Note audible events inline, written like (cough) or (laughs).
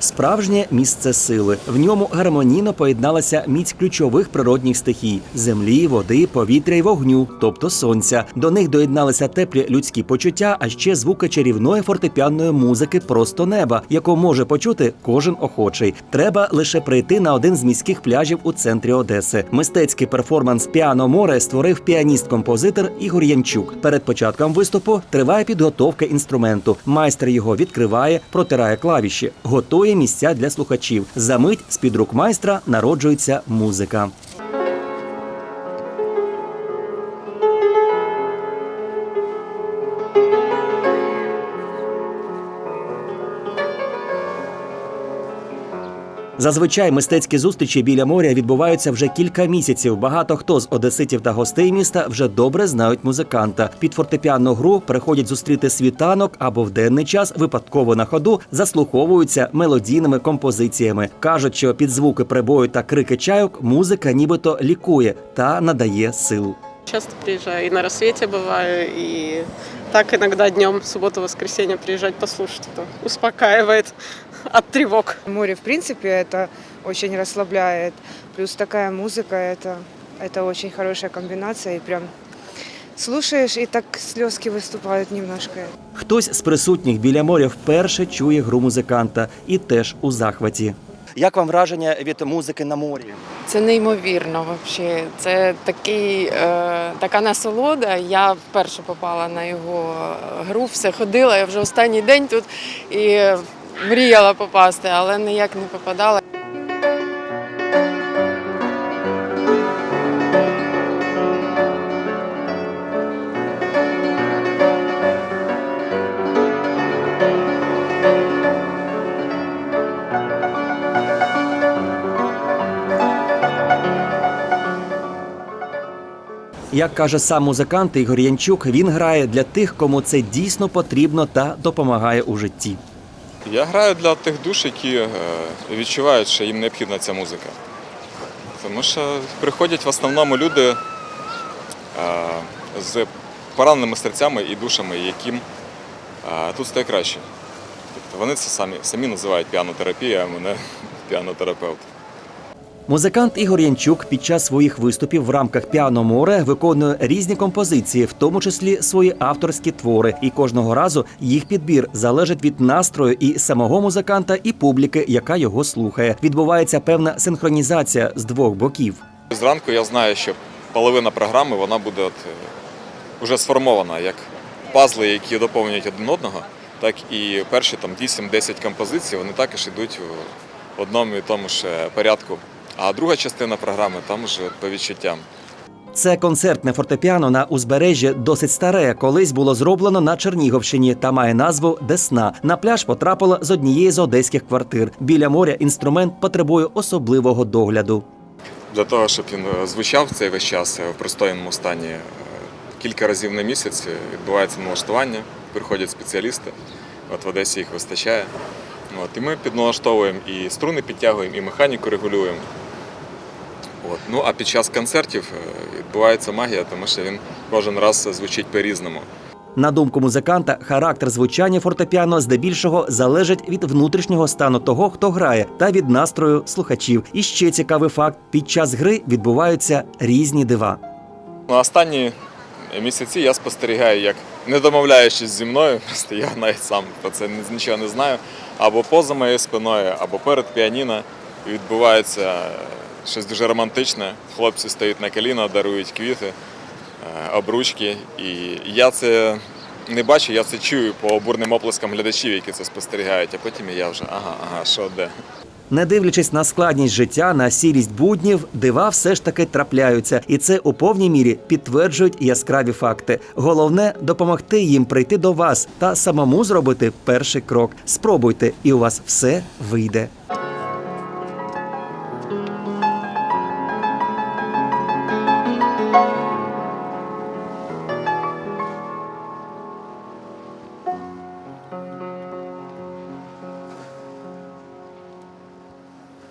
Справжнє місце сили. В ньому гармонійно поєдналася міць ключових природних стихій землі, води, повітря й вогню, тобто сонця. До них доєдналися теплі людські почуття, а ще звуки чарівної фортепіанної музики просто неба, яку може почути кожен охочий. Треба лише прийти на один з міських пляжів у центрі Одеси. Мистецький перформанс Піано море створив піаніст-композитор Ігор Янчук. Перед початком виступу триває підготовка інструменту. Майстер його відкриває, протирає клавіші, готує місця для слухачів. За мить з під рук майстра народжується музика. Зазвичай мистецькі зустрічі біля моря відбуваються вже кілька місяців. Багато хто з одеситів та гостей міста вже добре знають музиканта. Під фортепіанну гру приходять зустріти світанок або в денний час випадково на ходу заслуховуються мелодійними композиціями. кажуть, що під звуки прибою та крики чайок музика нібито лікує та надає сил. Часто приезжаю, и на рассвете бываю, и так иногда днем, субботу-воскресенье приезжать послушать. Это (laughs) от тревог. Море, в принципе, это очень расслабляет. Плюс такая музыка, это, это очень хорошая комбинация. И прям слушаешь, и так слезки выступают немножко. Хтось з присутніх біля моря вперше чує гру музиканта і теж у захваті. Як вам враження від музики на морі? Це неймовірно взагалі. Це такий, е, така насолода. Я вперше попала на його гру, все ходила. Я вже останній день тут і мріяла попасти, але ніяк не попадала. Як каже сам музикант Ігор Янчук, він грає для тих, кому це дійсно потрібно та допомагає у житті. Я граю для тих душ, які е, відчувають, що їм необхідна ця музика. Тому що приходять в основному люди е, з пораненими серцями і душами, яким е, тут стає краще. Тобто вони це самі, самі називають піанотерапія, а мене (laughs) піанотерапевт. Музикант Ігор Янчук під час своїх виступів в рамках Піано море виконує різні композиції, в тому числі свої авторські твори. І кожного разу їх підбір залежить від настрою і самого музиканта, і публіки, яка його слухає. Відбувається певна синхронізація з двох боків. Зранку я знаю, що половина програми вона буде от, е, вже сформована як пазли, які доповнюють один одного, так і перші там 8-10 композицій вони також йдуть в одному і тому ж е, порядку. А друга частина програми там вже по відчуттям. Це концертне фортепіано на узбережжі досить старе. Колись було зроблено на Чернігівщині та має назву Десна. На пляж потрапило з однієї з одеських квартир. Біля моря інструмент потребує особливого догляду. Для того, щоб він е, звучав цей весь час е, в пристойному стані, е, кілька разів на місяць відбувається налаштування, приходять спеціалісти. От в Одесі їх вистачає. От, і ми підналаштовуємо і струни підтягуємо, і механіку регулюємо. От. Ну а під час концертів е, відбувається магія, тому що він кожен раз звучить по-різному. На думку музиканта, характер звучання фортепіано здебільшого залежить від внутрішнього стану того, хто грає, та від настрою слухачів. І ще цікавий факт: під час гри відбуваються різні дива. На останні місяці я спостерігаю, як не домовляючись зі мною, (laughs) просто я навіть сам про це нічого не знаю. Або поза моєю спиною, або перед піаніно відбувається щось дуже романтичне. Хлопці стоять на коліна, дарують квіти, е, обручки. І я це не бачу, я це чую по бурним оплескам глядачів, які це спостерігають, а потім я вже ага, ага, що де. Не дивлячись на складність життя, на сірість буднів, дива все ж таки трапляються, і це у повній мірі підтверджують яскраві факти. Головне допомогти їм прийти до вас та самому зробити перший крок. Спробуйте, і у вас все вийде.